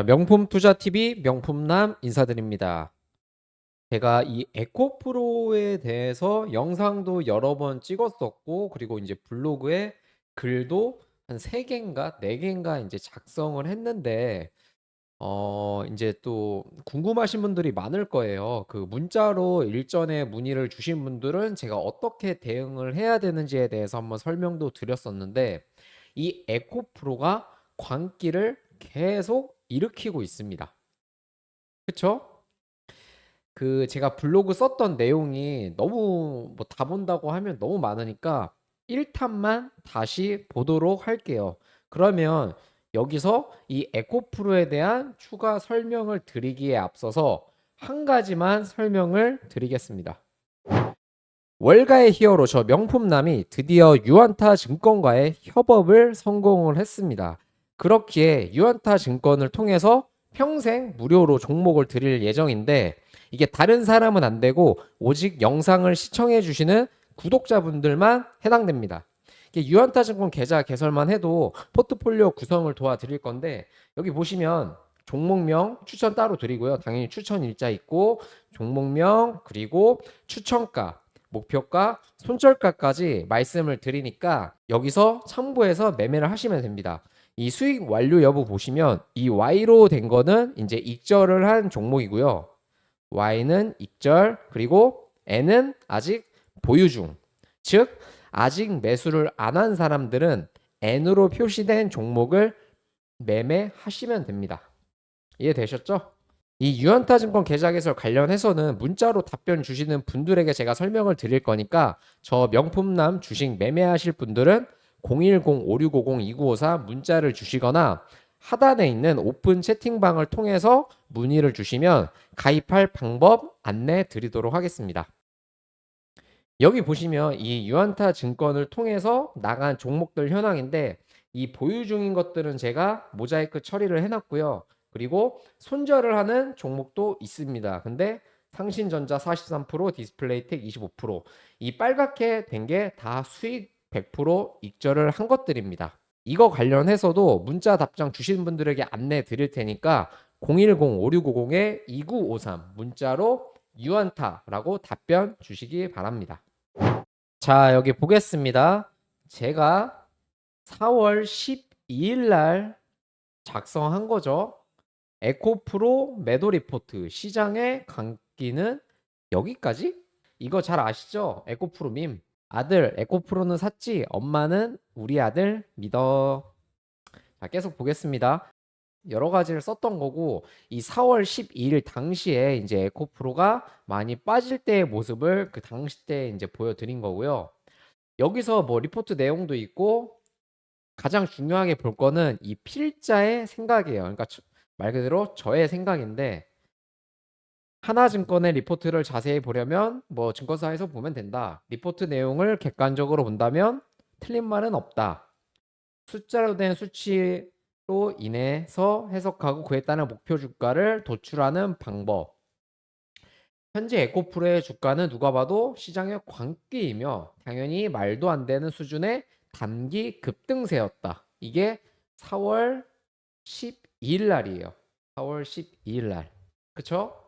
자, 명품 투자 TV 명품남 인사드립니다. 제가 이 에코프로에 대해서 영상도 여러 번 찍었었고, 그리고 이제 블로그에 글도 한 3개인가 4개인가 이제 작성을 했는데, 어, 이제 또 궁금하신 분들이 많을 거예요. 그 문자로 일전에 문의를 주신 분들은 제가 어떻게 대응을 해야 되는지에 대해서 한번 설명도 드렸었는데, 이 에코프로가 광기를 계속 일으키고 있습니다. 그쵸? 그 제가 블로그 썼던 내용이 너무 뭐 다 본다고 하면 너무 많으니까 1탄만 다시 보도록 할게요. 그러면 여기서 이 에코프로에 대한 추가 설명을 드리기에 앞서서 한 가지만 설명을 드리겠습니다. 월가의 히어로 저 명품남이 드디어 유안타 증권과의 협업을 성공을 했습니다. 그렇기에 유안타 증권을 통해서 평생 무료로 종목을 드릴 예정인데 이게 다른 사람은 안 되고 오직 영상을 시청해 주시는 구독자분들만 해당됩니다. 유안타 증권 계좌 개설만 해도 포트폴리오 구성을 도와드릴 건데 여기 보시면 종목명 추천 따로 드리고요. 당연히 추천 일자 있고 종목명 그리고 추천가 목표가, 손절가까지 말씀을 드리니까 여기서 참고해서 매매를 하시면 됩니다. 이 수익 완료 여부 보시면 이 Y로 된 거는 이제 익절을 한 종목이고요. Y는 익절 그리고 N은 아직 보유 중. 즉 아직 매수를 안 한 사람들은 N으로 표시된 종목을 매매하시면 됩니다. 이해되셨죠? 이 유한타 증권 계좌 개설 관련해서는 문자로 답변 주시는 분들에게 제가 설명을 드릴 거니까 저 명품남 주식 매매하실 분들은 010-5650-2954 문자를 주시거나 하단에 있는 오픈 채팅방을 통해서 문의를 주시면 가입할 방법 안내 드리도록 하겠습니다. 여기 보시면 이 유한타 증권을 통해서 나간 종목들 현황인데 이 보유 중인 것들은 제가 모자이크 처리를 해놨고요. 그리고 손절을 하는 종목도 있습니다. 근데 상신전자 43%, 디스플레이텍 25%. 이 빨갛게 된 게 다 수익 100% 익절을 한 것들입니다. 이거 관련해서도 문자 답장 주신 분들에게 안내 드릴 테니까 010-5650-2953 문자로 유한타라고 답변 주시기 바랍니다. 자, 여기 보겠습니다. 제가 4월 12일 날 작성한 거죠. 에코프로 매도 리포트 시장의 강기는 여기까지? 이거 잘 아시죠? 에코프로 밈. 아들 에코프로는 샀지. 엄마는 우리 아들 믿어. 자, 계속 보겠습니다. 여러 가지를 썼던 거고 이 4월 12일 당시에 이제 에코프로가 많이 빠질 때의 모습을 그 당시 때 이제 보여드린 거고요. 여기서 뭐 리포트 내용도 있고 가장 중요하게 볼 거는 이 필자의 생각이에요. 그러니까 말 그대로 저의 생각인데 하나증권의 리포트를 자세히 보려면 뭐 증권사에서 보면 된다. 리포트 내용을 객관적으로 본다면 틀린 말은 없다. 숫자로 된 수치로 인해서 해석하고 그에 따른 목표 주가를 도출하는 방법. 현재 에코프로의 주가는 누가 봐도 시장의 광기이며 당연히 말도 안 되는 수준의 단기 급등세였다. 이게 4월 12일 날이에요. 4월 12일 날. 그쵸?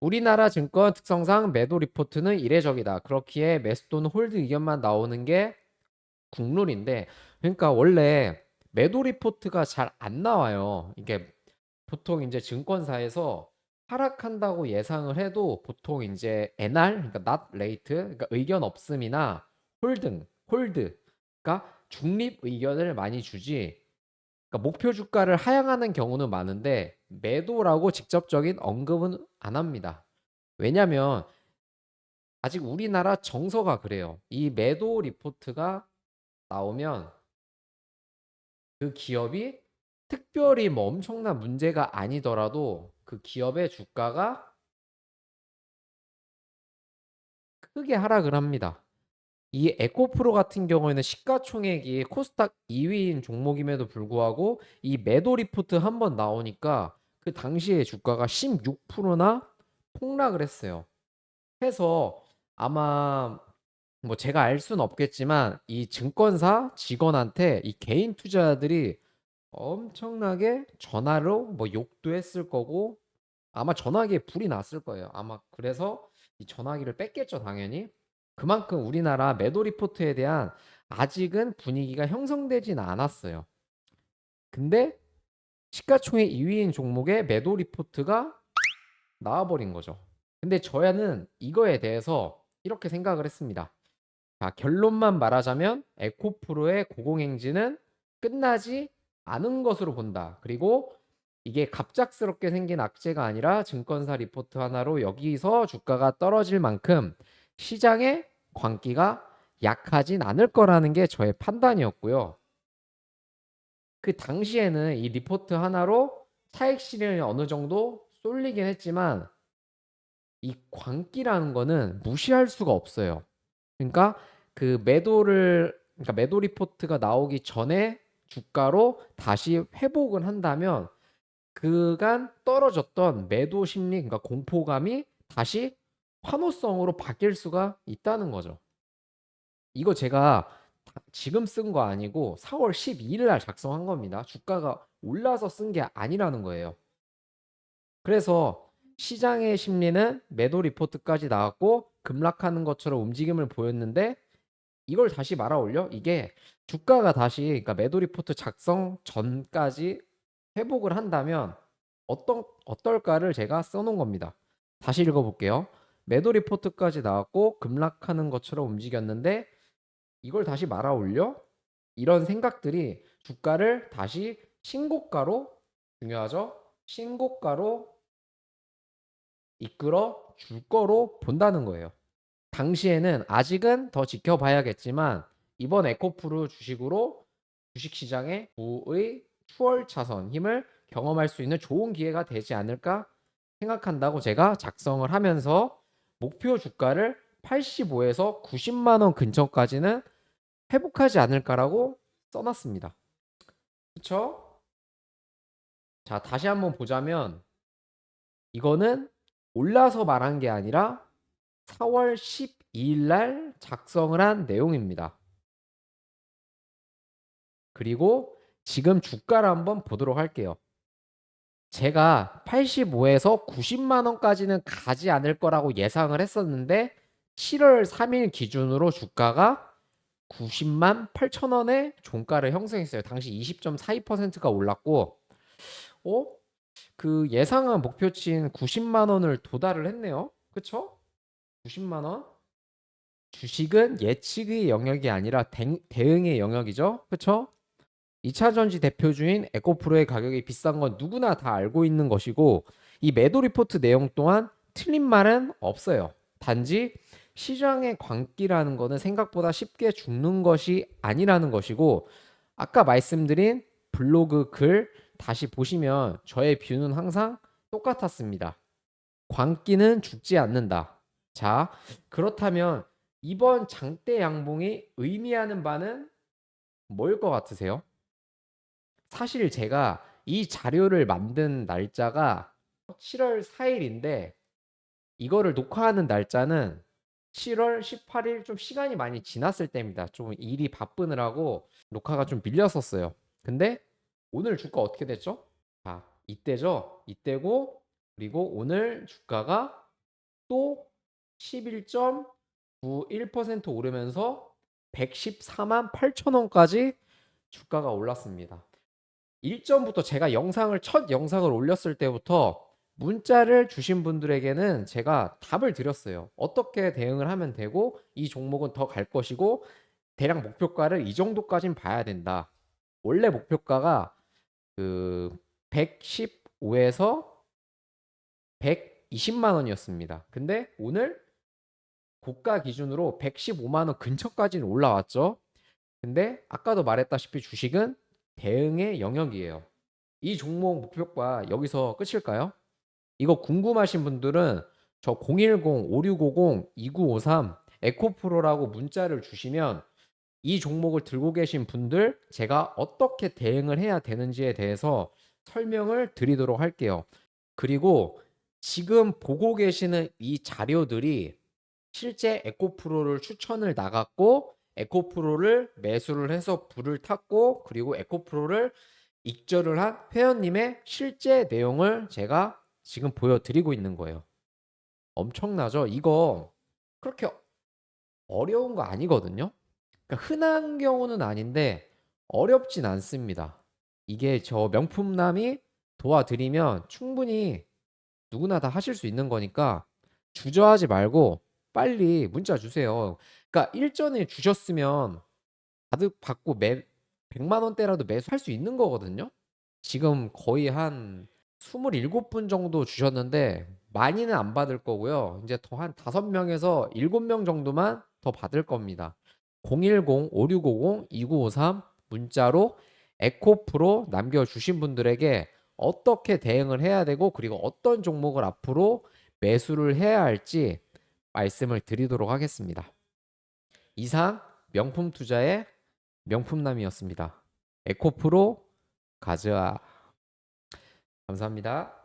우리나라 증권 특성상 매도 리포트는 이례적이다. 그렇기에 매수 또는 홀드 의견만 나오는 게 국룰인데, 그러니까 원래 매도 리포트가 잘 안 나와요. 이게 보통 이제 증권사에서 하락한다고 예상을 해도 보통 이제 NR, 그러니까 not rate, 그러니까 의견 없음이나 홀등, 홀드, 그러니까 중립 의견을 많이 주지. 그러니까 목표 주가를 하향하는 경우는 많은데 매도라고 직접적인 언급은 안 합니다. 왜냐면 아직 우리나라 정서가 그래요. 이 매도 리포트가 나오면 그 기업이 특별히 뭐 엄청난 문제가 아니더라도 그 기업의 주가가 크게 하락을 합니다. 이 에코프로 같은 경우에는 시가총액이 코스닥 2위인 종목임에도 불구하고 이 매도 리포트 한 번 나오니까 그 당시에 주가가 16%나 폭락을 했어요. 해서 아마 뭐 제가 알 수는 없겠지만 이 증권사 직원한테 이 개인 투자자들이 엄청나게 전화로 뭐 욕도 했을 거고 아마 전화기에 불이 났을 거예요. 아마 그래서 이 전화기를 뺐겠죠, 당연히. 그만큼 우리나라 매도 리포트에 대한 아직은 분위기가 형성되진 않았어요. 근데 시가총액 2위인 종목의 매도 리포트가 나와버린 거죠. 근데 저야는 이거에 대해서 이렇게 생각을 했습니다. 자, 결론만 말하자면 에코프로의 고공행진은 끝나지 않은 것으로 본다. 그리고 이게 갑작스럽게 생긴 악재가 아니라 증권사 리포트 하나로 여기서 주가가 떨어질 만큼 시장의 광기가 약하진 않을 거라는 게 저의 판단이었고요. 그 당시에는 이 리포트 하나로 차익 실현이 어느 정도 쏠리긴 했지만 이 광기라는 거는 무시할 수가 없어요. 그러니까 그 매도를 그러니까 매도 리포트가 나오기 전에 주가로 다시 회복을 한다면 그간 떨어졌던 매도 심리 그러니까 공포감이 다시 환호성으로 바뀔 수가 있다는 거죠. 이거 제가 다- 지금 쓴 거 아니고 4월 12일 날 작성한 겁니다. 주가가 올라서 쓴 게 아니라는 거예요. 그래서 시장의 심리는 매도 리포트까지 나왔고 급락하는 것처럼 움직임을 보였는데 이걸 다시 말아 올려 이게 주가가 다시 그러니까 매도 리포트 작성 전까지 회복을 한다면 어떤 어떨까를 제가 써놓은 겁니다. 다시 읽어볼게요. 매도 리포트까지 나왔고 급락하는 것처럼 움직였는데 이걸 다시 말아 올려 이런 생각들이 주가를 다시 신고가로 중요하죠. 신고가로 이끌어 줄 거로 본다는 거예요. 당시에는 아직은 더 지켜봐야겠지만 이번 에코프루 주식으로 주식시장의 부의 추월차선 힘을 경험할 수 있는 좋은 기회가 되지 않을까 생각한다고 제가 작성을 하면서 목표 주가를 85에서 90만 원 근처까지는 회복하지 않을까라고 써놨습니다. 그쵸? 자, 다시 한번 보자면 이거는 올라서 말한 게 아니라 4월 12일 날 작성을 한 내용입니다. 그리고 지금 주가를 한번 보도록 할게요. 제가 85에서 90만 원까지는 가지 않을 거라고 예상을 했었는데 7월 3일 기준으로 주가가 90만 8천 원의 종가를 형성했어요. 당시 20.42%가 올랐고 어? 그 예상한 목표치인 90만 원을 도달을 했네요. 그쵸? 90만 원? 주식은 예측의 영역이 아니라 대, 대응의 영역이죠. 그쵸? 2차 전지 대표주인 에코프로의 가격이 비싼 건 누구나 다 알고 있는 것이고 이 매도 리포트 내용 또한 틀린 말은 없어요. 단지 시장의 광기라는 거는 생각보다 쉽게 죽는 것이 아니라는 것이고 아까 말씀드린 블로그 글 다시 보시면 저의 뷰는 항상 똑같았습니다. 광기는 죽지 않는다. 자, 그렇다면 이번 장대 양봉이 의미하는 바는 뭐일 것 같으세요? 사실 제가 이 자료를 만든 날짜가 7월 4일인데 이거를 녹화하는 날짜는 7월 18일 좀 시간이 많이 지났을 때입니다. 좀 일이 바쁘느라고 녹화가 좀 밀렸었어요. 근데 오늘 주가 어떻게 됐죠? 자, 이때죠. 이때고 그리고 오늘 주가가 또 11.91% 오르면서 114만 8천 원까지 주가가 올랐습니다. 일전부터 제가 영상을 첫 영상을 올렸을 때부터 문자를 주신 분들에게는 제가 답을 드렸어요. 어떻게 대응을 하면 되고 이 종목은 더 갈 것이고 대략 목표가를 이 정도까진 봐야 된다. 원래 목표가가 그 115에서 120만 원이었습니다. 근데 오늘 고가 기준으로 115만 원 근처까지는 올라왔죠. 근데 아까도 말했다시피 주식은 대응의 영역이에요. 이 종목 목표가 여기서 끝일까요? 이거 궁금하신 분들은 저 010-5650-2953 에코프로라고 문자를 주시면 이 종목을 들고 계신 분들 제가 어떻게 대응을 해야 되는지에 대해서 설명을 드리도록 할게요. 그리고 지금 보고 계시는 이 자료들이 실제 에코프로를 추천을 나갔고 에코프로를 매수를 해서 불을 탔고 그리고 에코프로를 익절을 한 회원님의 실제 내용을 제가 지금 보여드리고 있는 거예요. 엄청나죠? 이거 그렇게 어려운 거 아니거든요. 그러니까 흔한 경우는 아닌데 어렵진 않습니다. 이게 저 명품남이 도와드리면 충분히 누구나 다 하실 수 있는 거니까 주저하지 말고 빨리 문자 주세요. 그러니까 일전에 주셨으면 가득 받고 매 100만 원대라도 매수할 수 있는 거거든요. 지금 거의 한 27분 정도 주셨는데 많이는 안 받을 거고요. 이제 더 한 5명에서 7명 정도만 더 받을 겁니다. 010-5650-2953 문자로 에코프로 남겨주신 분들에게 어떻게 대응을 해야 되고 그리고 어떤 종목을 앞으로 매수를 해야 할지 말씀을 드리도록 하겠습니다. 이상 명품 투자의 명품남이었습니다. 에코프로 가즈아 감사합니다.